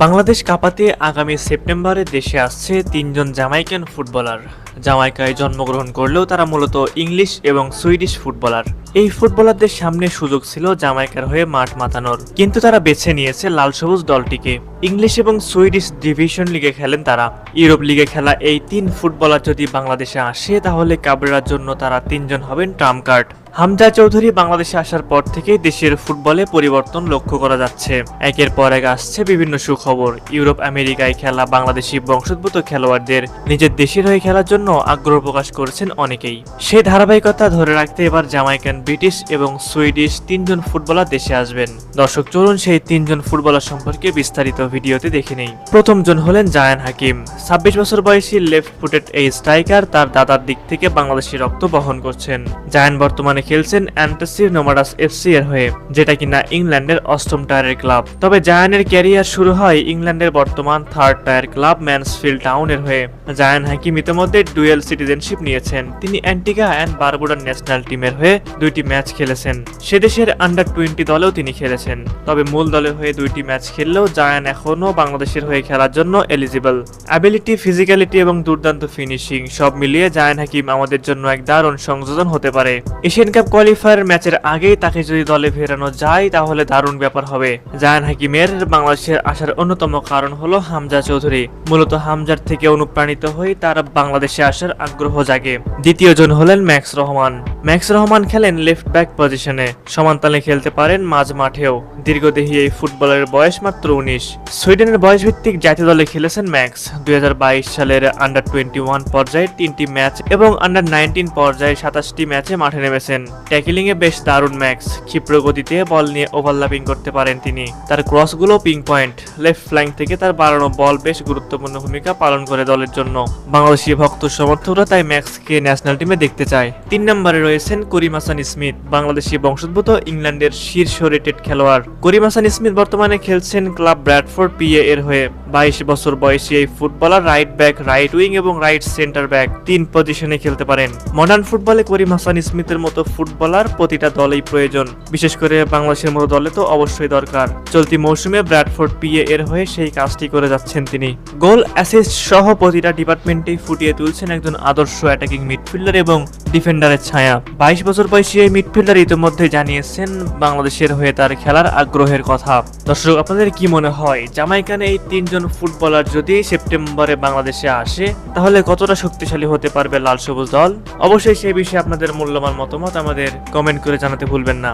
বাংলাদেশ কাপাতে আগামী সেপ্টেম্বরে দেশে আসছে তিনজন জামাইকান ফুটবলার। জামাইকায় জন্মগ্রহণ করলেও তারা মূলত ইংলিশ এবং সুইডিশ ফুটবলার। এই ফুটবলারদের সামনে সুযোগ ছিল জামাইকার হয়ে মাঠ মাতানোর। কিন্তু তারা বেছে নিয়েছে লাল সবুজ দলটিকে। ইংলিশ এবং সুইডিশ ডিভিশন লিগে খেলেন তারা। ইউরোপ লিগে খেলা এই তিন ফুটবলার যদি বাংলাদেশে আসে, তাহলে কাবরেরার জন্য তারা তিনজন হবেন ট্রাম কার্ড। হামজা চৌধুরী বাংলাদেশে আসার পর থেকেই দেশের ফুটবলে পরিবর্তন লক্ষ্য করা যাচ্ছে। একের পর এক আসছে বিভিন্ন সুখবর। ইউরোপ আমেরিকায় খেলা বাংলাদেশি বংশোদ্ভূত খেলোয়াড়দের। নিজের দেশের হয়ে খেলার জন্য আগ্রহ প্রকাশ করেছেন অনেকেই। সেই ধারাবাহিকতা ধরে রাখতে এবার জামাইকান, ব্রিটিশ এবং সুইডিশ তিনজন ফুটবলার দেশে আসবেন। দর্শক, চলুন সেই তিনজন ফুটবলার সম্পর্কে বিস্তারিত ভিডিওতে দেখে নেই। প্রথমজন হলেন জায়ান হাকিম। ছাব্বিশ বছর বয়সী লেফট ফুটেড এই স্ট্রাইকার তার দাদার দিক থেকে বাংলাদেশি রক্ত বহন করছেন। জায়ান বর্তমানে খেলছেন অ্যান্টাসি নোমাডাস এফসি এর হয়ে, যেটা কিনা ইংল্যান্ডের অষ্টম টায়ারের ক্লাব। তবে জায়ানের ক্যারিয়ার শুরু হয় ইংল্যান্ডের বর্তমান থার্ড টায়ার ক্লাব ম্যানসফিল্ড টাউনের হয়ে। জায়ান হাকিম ইতিমধ্যে ডুয়েল সিটিজেনশিপ নিয়েছেন। তিনি অ্যান্টিগা অ্যান্ড বারবুডার ন্যাশনাল টিমের হয়ে দুইটি ম্যাচ খেলেছেন। সে দেশের আন্ডার টোয়েন্টি দলেও তিনি খেলেছেন। তবে মূল দলের হয়ে দুইটি ম্যাচ খেললেও জায়ান এখনও বাংলাদেশের হয়ে খেলার জন্য এলিজিবল অ্যাবিলিটি ফিজিক্যালিটি এবং দুর্দান্ত ফিনিশিং সব মিলিয়ে জায়ান হাকিম আমাদের জন্য এক দারুণ সংযোজন হতে পারে। এশিয়ান কাপ কোয়ালিফায়ার ম্যাচের আগেই তাকে যদি দলে ফেরানো যায়, তাহলে দারুণ ব্যাপার হবে। জায়ান হাকিমের বাংলাদেশের আসার অন্যতম কারণ হলো হামজা চৌধুরী। মূলত হামজার থেকে অনুপ্রাণিত হয়ে তার বাংলাদেশে আসার আগ্রহ জাগে। দ্বিতীয় জন হলেন ম্যাক্স রহমান। ম্যাক্স রহমান খেলেন লেফট ব্যাক পজিশনে সমানতালে খেলতে পারেন মাঝ মাঠেও। দীর্ঘদেহী এই ফুটবলের বয়স মাত্র উনিশ। সুইডেনের বয়সভিত্তিক জাতীয় দলে খেলেছেন ম্যাক্স। দুই হাজার বাইশ সালের আন্ডার টোয়েন্টি ওয়ান পর্যায়ে তিনটি ম্যাচ এবং আন্ডার নাইনটিন পর্যায়ে সাতাশটি ম্যাচে মাঠে নেমেছেন। ট্যাকেলিং এ বেশ দারুণ ম্যাক্স। ক্ষিপ্র গতিতে বল নিয়ে ওভারল্যাপিং করতে পারেন তিনি। তার ক্রসগুলো পিং পয়েন্ট লেফট ফ্ল্যাঙ্ক থেকে তার বাড়ানো বল বেশ গুরুত্বপূর্ণ ভূমিকা পালন করে দলের জন্য। বাংলাদেশি ভক্ত সমর্থকরা তাই ম্যাক্সকে ন্যাশনাল টিমে দেখতে চায়। তিন নম্বরে রয়েছেন করিমাসান স্মিথ, বাংলাদেশি বংশোদ্ভূত ইংল্যান্ডের শীর্ষ রেটেড খেলোয়াড়। করিম হাসান স্মিথ বর্তমানে খেলছেন ক্লাব ব্র্যাডফোর্ড পিএ এর হয়ে। বাইশ বছর বয়সী এই footballer right back right wing এবং রাইট সেন্টার ব্যাক তিন পজিশনে খেলতে পারেন। মডার্ন ফুটবলে করিম হাসান স্মিথের মতো ফুটবলার প্রতিটা দলেই প্রয়োজন। বিশেষ করে বাংলাদেশের মতো দলে তো অবশ্যই দরকার। চলতি মৌসুমে ব্র্যাডফোর্ড পিএ এর হয়ে সেই কাজটি করে যাচ্ছেন তিনি। গোল অ্যাসিস্ট সহ প্রতিটা ডিপার্টমেন্টেই ফুটিয়ে তুলছেন একজন আদর্শ অ্যাটাকিং মিডফিল্ডার এবং ডিফেন্ডারের ছায়া। বাইশ বছর বয়সী এই মিডফিল্ডার ইতিমধ্যে জানিয়েছেন বাংলাদেশের হয়ে তার খেলার আগ্রহের কথা। দর্শক, আপনাদের কি মনে হয়? জামাইকানে এই তিনজন ফুটবলার যদি সেপ্টেম্বরে বাংলাদেশে আসে, তাহলে কতটা শক্তিশালী হতে পারবে লাল সবুজ দল? অবশ্যই সেই বিষয়ে আপনাদের মূল্যবান মতামত আমাদের কমেন্ট করে জানাতে ভুলবেন না।